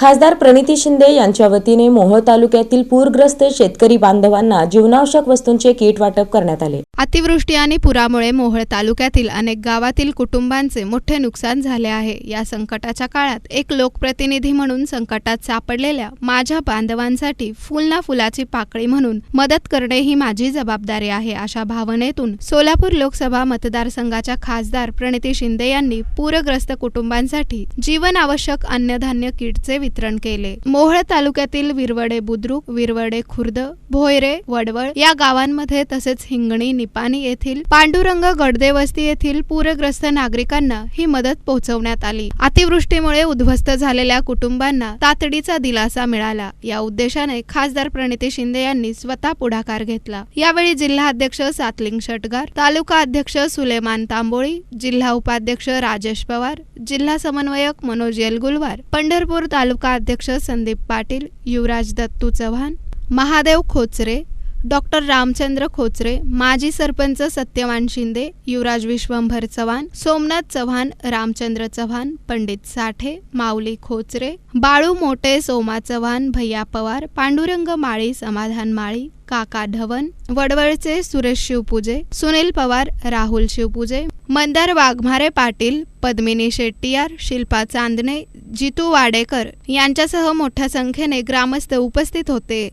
खासदार प्रणिती शिंदे यांच्या वतीने मोहोळ तालुक्यातील पूरग्रस्त शेतकरी बांधवांना जीवनावश्यक वस्तूंचे किट वाटप करण्यात आले. अतिवृष्टी आणि पुरामुळे मोहोळ तालुक्यातील अनेक गावातील कुटुंबांचे मोठे नुकसान झाले आहे. या संकटाच्या काळात एक लोकप्रतिनिधी म्हणून संकटात सापडलेल्या माझ्या बांधवांसाठी फुल ना फुलाची पाकळी म्हणून मदत करणे ही माझी जबाबदारी आहे. अशा भावनेतून सोलापूर लोकसभा मतदारसंघाच्या खासदार प्रणिती शिंदे यांनी पूरग्रस्त कुटुंबांसाठी जीवन आवश्यक अन्नधान्य किटचे वितरण केले. मोहळ तालुक्यातील विरवडे बुद्रुक विरवडे खुर्द भोयरे वडवळ या गावांमध्ये तसेच हिंगणी निपाणी येथील पांडुरंग गडदेवस्ती येथील पूरग्रस्त नागरिकांना ही मदत पोहोचवण्यात आली. अतिवृष्टीमुळे उद्ध्वस्त झालेल्या कुटुंबांना तातडीचा दिलासा मिळाला. या उद्देशाने खासदार प्रणिती शिंदे यांनी स्वतः पुढाकार घेतला. यावेळी जिल्हा अध्यक्ष सातलिंग शटगार तालुका अध्यक्ष सुलेमान तांबोळी जिल्हा उपाध्यक्ष राजेश पवार जिल्हा समन्वयक मनोज येलगुलवार पंढरपूर तालुका अध्यक्ष संदीप पाटील युवराज दत्तू चव्हाण महादेव खोचरे डॉक्टर रामचंद्र खोचरे माजी सरपंच सत्यवान शिंदे युवराज विश्वंभर चव्हाण सोमनाथ चव्हाण रामचंद्र चव्हाण पंडित साठे माऊली खोचरे बाळू मोटे सोमा चव्हाण भैया पवार पांडुरंग माळी समाधान माळी काका धवन वडवळचे सुरेश शिवपूजे सुनील पवार राहुल शिवपूजे मंदार वाघमारे पाटील पद्मिनी शेट्टीयार शिल्पा चांदणे जितू वाडेकर यांच्यासह मोठ्या संख्येने ग्रामस्थ उपस्थित होते.